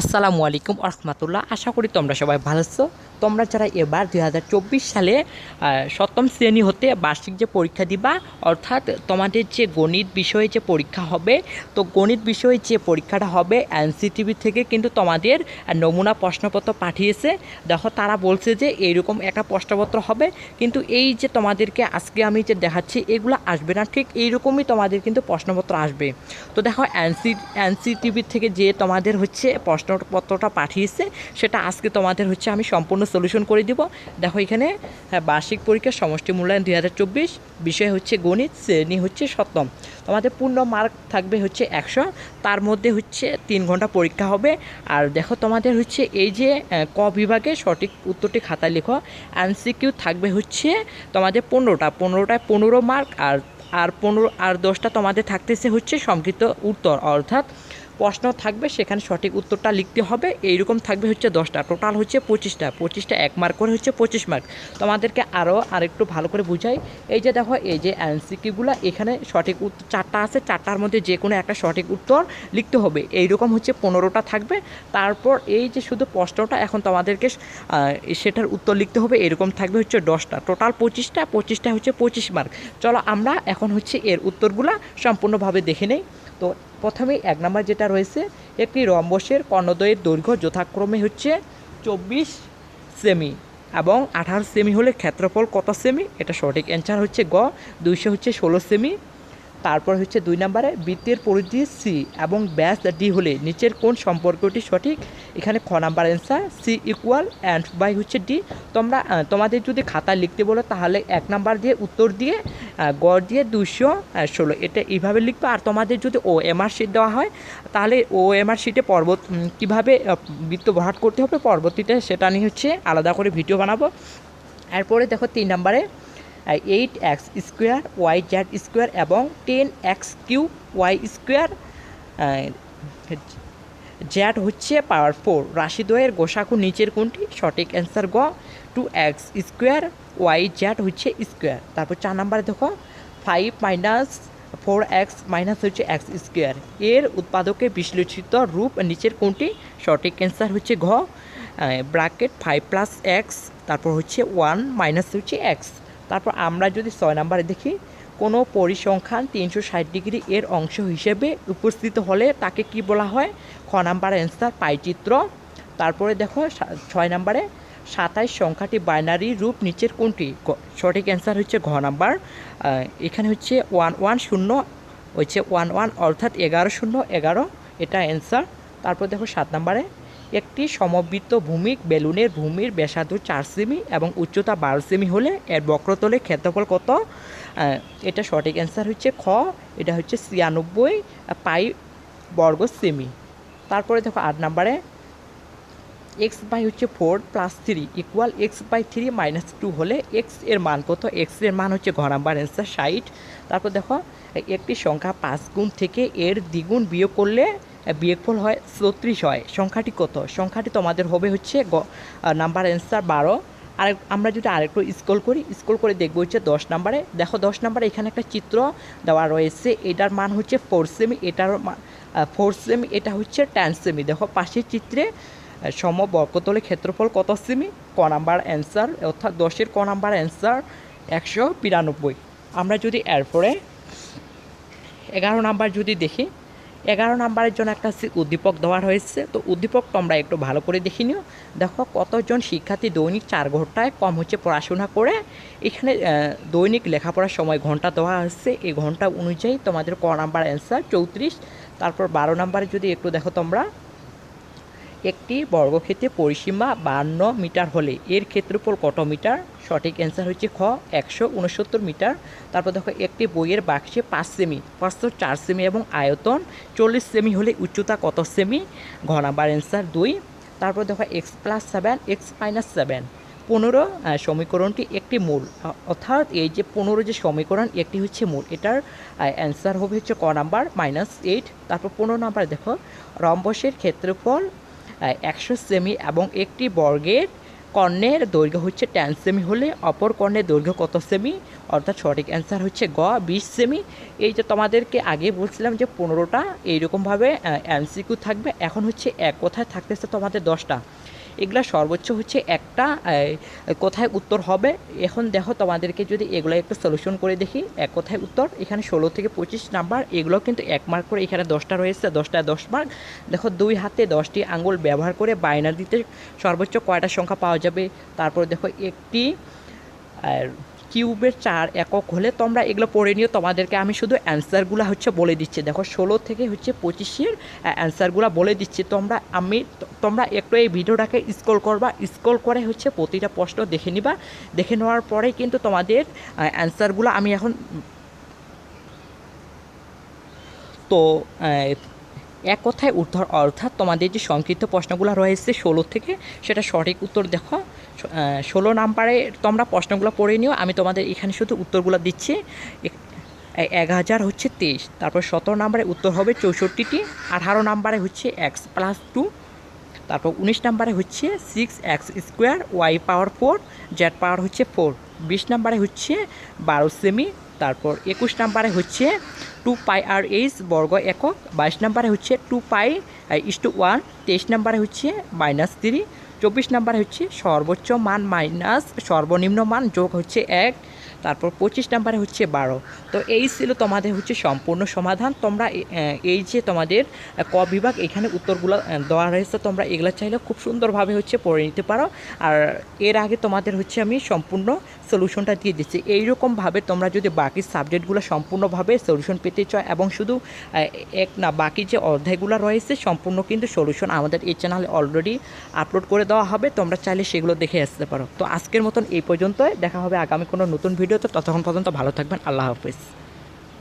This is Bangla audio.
আসসালামু আলাইকুম রহমতুল্লাহ। আশা করি তোমরা সবাই ভালো আছো। তোমরা যারা এবার দু হাজার চব্বিশ সালে সপ্তম শ্রেণি হতে বার্ষিক যে পরীক্ষা দিবা, অর্থাৎ তোমাদের যে গণিত বিষয়ে যে পরীক্ষা হবে, তো গণিত বিষয়ে যে পরীক্ষাটা হবে, এনসিটিভি থেকে কিন্তু তোমাদের নমুনা প্রশ্নপত্র পাঠিয়েছে। দেখো, তারা বলছে যে এইরকম একটা প্রশ্নপত্র হবে, কিন্তু এই যে তোমাদেরকে আজকে আমি যে দেখাচ্ছি, এগুলো আসবে না। ঠিক এইরকমই তোমাদের কিন্তু প্রশ্নপত্র আসবে। তো দেখো, এনসি, এনসিটিভি থেকে যে তোমাদের হচ্ছে প্রশ্নপত্রটা পাঠিয়েছে, সেটা আজকে তোমাদের হচ্ছে আমি সম্পূর্ণ সলিউশন করে দিব। দেখো এখানে হ্যাঁ, বার্ষিক পরীক্ষা সমষ্টি মূল্যায়ন দুই হাজার চব্বিশ বিষয় হচ্ছে গণিত শ্রেণি হচ্ছে সপ্তম। তোমাদের পূর্ণ মার্ক থাকবে হচ্ছে একশো তার মধ্যে হচ্ছে তিন ঘণ্টা পরীক্ষা হবে। আর দেখো তোমাদের হচ্ছে এই যে ক বিভাগে সঠিক উত্তরটি খাতায় লেখো। এনসিকিউ থাকবে হচ্ছে তোমাদের পনেরোটা। পনেরোটায় পনেরো মার্ক আর আর পনেরো আর দশটা তোমাদের থাকতেছে হচ্ছে সংক্ষিপ্ত উত্তর। অর্থাৎ প্রশ্ন থাকবে, সেখানে সঠিক উত্তরটা লিখতে হবে। এইরকম থাকবে হচ্ছে দশটা। টোটাল হচ্ছে পঁচিশটা। পঁচিশটা এক মার্ক করে হচ্ছে পঁচিশ মার্ক তোমাদেরকে আরও আরেকটু ভালো করে বুঝাই। এই যে দেখো, এই যে এনসিকিউগুলো এখানে সঠিক উত্তর চারটা আছে। চারটার মধ্যে যে কোনো একটা সঠিক উত্তর লিখতে হবে। এইরকম হচ্ছে পনেরোটা থাকবে। তারপর এই যে শুধু প্রশ্নটা, এখন তোমাদেরকে সেটার উত্তর লিখতে হবে। এরকম থাকবে হচ্ছে দশটা। টোটাল পঁচিশটা পঁচিশটা হচ্ছে পঁচিশ মার্ক চলো আমরা এখন হচ্ছে এর উত্তরগুলা সম্পূর্ণভাবে দেখে নেই। তো প্রথমেই এক নম্বর যেটা রয়েছে, একটি রম্বসের কর্ণদ্বয়ের দৈর্ঘ্য যথাক্রমে হচ্ছে চব্বিশ সেমি এবং আঠারো সেমি হলে ক্ষেত্রফল কত সেমি? এটা সঠিক অ্যান্সার হচ্ছে গ, দুইশো হচ্ছে ষোলো সেমি। তারপর হচ্ছে দুই নম্বরে বৃত্তের পরিধি সি এবং ব্যাস ডি হলে নিচের কোন সম্পর্কটি সঠিক? এখানে খ number answer C equal and by হচ্ছে ডি তোমরা তোমাদের যদি খাতায় লিখতে বলো তাহলে এক নাম্বার দিয়ে উত্তর দিয়ে গড় দিয়ে দুশো ষোলো। এটা এইভাবে লিখবে। আর তোমাদের যদি ও এমআর শিট দেওয়া হয়, তাহলে ও এমআর শিটে পর্বত কীভাবে বৃত্ত ভরাট করতে হবে পরবর্তীতে সেটা নিয়ে হচ্ছে আলাদা করে ভিডিও বানাবো। এরপরে দেখো তিন নম্বরে eight x square y z square এবং ten x q y square z হচ্ছে পাওয়ার ফোর রাশিদ্বয়ের গোসাকু নিচের কোনটি? সঠিক অ্যান্সার গ। Two x square y z হচ্ছে স্কোয়ার তারপর চার নাম্বারে দেখো five minus four x minus হচ্ছে এক্স স্কোয়ার এর উৎপাদকে বিশ্লেষিত রূপ নিচের কোনটি? সঠিক অ্যান্সার হচ্ছে ঘ ব্র্যাকেট ফাইভ প্লাস এক্স তারপর হচ্ছে ওয়ান মাইনাস হচ্ছে এক্স তারপর আমরা যদি ছয় নাম্বারে দেখি, কোনো পরিসংখ্যান তিনশো ষাট ডিগ্রি এর অংশ হিসেবে উপস্থিত হলে তাকে কি বলা হয়? খ নাম্বার অ্যান্সার পাইচিত্র তারপরে দেখো, ছয় নাম্বারে সাতাইশ সংখ্যাটি বাইনারি রূপ নিচের কোনটি? সঠিক অ্যান্সার হচ্ছে ঘ নাম্বার। এখানে হচ্ছে ওয়ান ওয়ান শূন্য, হচ্ছে ওয়ান ওয়ান অর্থাৎ এগারো শূন্য, এগারো, এটা অ্যান্সার তারপর দেখো সাত নাম্বারে, একটি সমবৃত্ত ভূমিক বেলুনের ভূমির ব্যাসার্ধ চার সেমি এবং উচ্চতা বারো সেমি হলে এর বক্রতলের ক্ষেত্রফল কত? এটা সঠিক অ্যান্সার হচ্ছে খ, এটা হচ্ছে ছিয়ানব্বই পাই বর্গ সেমি। তারপরে দেখো আট নাম্বারে এক্স বাই হচ্ছে four plus three equal x by three minus two হলে এক্সের মান কত? এক্সের মান হচ্ছে ঘ নাম্বার অ্যান্সার ষাট। তারপর দেখো, একটি সংখ্যা পাঁচ গুণ থেকে এর দ্বিগুণ বিয়োগ করলে বিয়োগফল হয় চৌত্রিশ হয়। সংখ্যাটি কত? সংখ্যাটি তোমাদের হবে হচ্ছে নাম্বার অ্যান্সার বারো। আর আমরা যদি আরেকটু স্ক্রল করি স্ক্রল করে দেখব হচ্ছে দশ নাম্বারে দেখো দশ নাম্বারে এখানে একটা চিত্র দেওয়া রয়েছে। এটার মান হচ্ছে ফোর সেমি এটার ফোর সেমি এটা হচ্ছে টেন সেমি দেখো পাশের চিত্রে সম বর্গতলে ক্ষেত্রফল কত সেমি? ক নাম্বার অ্যান্সার, অর্থাৎ দশের ক নাম্বার অ্যান্সার একশো বিরানব্বই। আমরা যদি এরপরে এগারো নাম্বার যদি দেখি, এগারো নাম্বারের জন্য একটা উদ্দীপক দেওয়া হয়েছে, তো উদ্দীপক তোমরা একটু ভালো করে দেখে নিও। দেখো কতজন শিক্ষার্থী দৈনিক চার ঘন্টায় কম হচ্ছে পড়াশোনা করে? এখানে দৈনিক লেখাপড়ার সময় ঘণ্টা দেওয়া হচ্ছে এই ঘণ্টা অনুযায়ী তোমাদের ক নাম্বার অ্যান্সার চৌত্রিশ, তারপর বারো নাম্বারে যদি একটু দেখো তোমরা একটি বর্গক্ষেত্রে পরিসীমা বান্ন মিটার হলে এর ক্ষেত্রফল কত মিটার? সঠিক অ্যান্সার হচ্ছে খ, একশো উনসত্তর মিটার। তারপর দেখো, একটি বইয়ের বাক্সে পাঁচ সেমি, পাঁচশো চার সেমি এবং আয়তন চল্লিশ সেমি হলে উচ্চতা কত সেমি? ঘ নাম্বার অ্যান্সার দুই। তারপর দেখো, x plus seven, x minus seven. পনেরো সমীকরণটি একটি মূল। অর্থাৎ এই যে পনেরো যে সমীকরণ, একটি হচ্ছে মূল। এটার অ্যান্সার হবে হচ্ছে ক নাম্বার মাইনাস এইট। তারপর পনেরো নাম্বার দেখো, রম্বসের ক্ষেত্রফল একশো সেমি এবং একটি বর্গের কর্ণের দৈর্ঘ্য হচ্ছে টেন সেমি হলে অপর কর্ণের দৈর্ঘ্য কত সেমি অর্থাৎ সঠিক অ্যান্সার হচ্ছে গ, বিশ সেমি এই যে তোমাদেরকে আগে বলছিলাম যে পনেরোটা, এইরকমভাবে এমসিকিউ থাকবে। এখন হচ্ছে এক, কথায় থাকতেছে তোমাদের দশটা? এগুলা সর্বোচ্চ হচ্ছে একটা কোথায় উত্তর হবে? এখন দেখো তোমাদেরকে যদি এগুলো একটু সলিউশন করে দেখি, এক কোথায় উত্তর? এখানে ষোলো থেকে পঁচিশ নাম্বার, এগুলো কিন্তু এক মার্ক করে এখানে দশটা রয়েছে, দশটায় দশ মার্ক দেখো দুই হাতে দশটি আঙুল ব্যবহার করে বাইনারিতে সর্বোচ্চ কয়টা সংখ্যা পাওয়া যাবে? তারপর দেখো একটি, আর কিউবের চার একক হলে তোমরা এগুলো পড়ে নিও। তোমাদেরকে আমি শুধু অ্যান্সারগুলো হচ্ছে বলে দিচ্ছি। দেখো, ষোলো থেকে হচ্ছে পঁচিশের অ্যান্সারগুলো বলে দিচ্ছি। তোমরা, আমি, তোমরা একটু এই ভিডিওটাকে স্ক্রল করবা। স্ক্রল করে হচ্ছে প্রতিটা প্রশ্ন দেখে নিবা। দেখে নেওয়ার পরে কিন্তু তোমাদের অ্যান্সারগুলো আমি এখন, তো এক কথায় উত্তর অর্থাৎ তোমাদের যে সংক্ষিপ্ত প্রশ্নগুলো রয়েছে ষোলো থেকে, সেটা সঠিক উত্তর দেখো। ষোলো নাম্বারে তোমরা প্রশ্নগুলো পড়ে নিও, আমি তোমাদের এখানে শুধু উত্তরগুলো দিচ্ছি। এক- এক হাজার হচ্ছে তেইশ, তারপর সতেরো নাম্বারে উত্তর হবে চৌষট্টিটি, আঠারো নাম্বারে হচ্ছে এক্স প্লাস টু, তারপর উনিশ নাম্বারে হচ্ছে six x square, y power four, z power হচ্ছে ফোর, বিশ নাম্বারে হচ্ছে বারো সেমি তারপর একুশ নাম্বারে হচ্ছে টু পাই আর এইচ বর্গ একক, বাইশ নাম্বারে হচ্ছে two pi is two one, তেইশ নাম্বারে হচ্ছে মাইনাস থ্রি, চব্বিশ নাম্বারে হচ্ছে সর্বোচ্চ মান মাইনাস সর্বনিম্ন মান যোগ হচ্ছে এক তারপর পঁচিশ নাম্বারে হচ্ছে বারো। তো এই ছিল তোমাদের হচ্ছে সম্পূর্ণ সমাধান। তোমরা এই যে তোমাদের ক বিভাগ, এখানে উত্তরগুলো দেওয়া রয়েছে। তোমরা এগুলো চাইলে খুব সুন্দরভাবে হচ্ছে পড়ে নিতে পারো। আর এর আগে তোমাদের হচ্ছে আমি সম্পূর্ণ সলিউশনটা দিয়ে দিচ্ছি। এইরকমভাবে তোমরা যদি বাকি সাবজেক্টগুলো সম্পূর্ণভাবে সলিউশন পেতে চাও এবং শুধু এক না, বাকি যে অধ্যায়গুলো রয়েছে, সম্পূর্ণ কিন্তু সলিউশন আমাদের এই চ্যানেলে অলরেডি আপলোড করে দেওয়া হবে। তোমরা চাইলে সেগুলো দেখে আসতে পারো। তো আজকের মতন এই পর্যন্ত দেখা হবে আগামী কোনো নতুন ভিডিওতে ততক্ষণ পর্যন্ত ভালো থাকবেন আল্লাহ হাফিজ।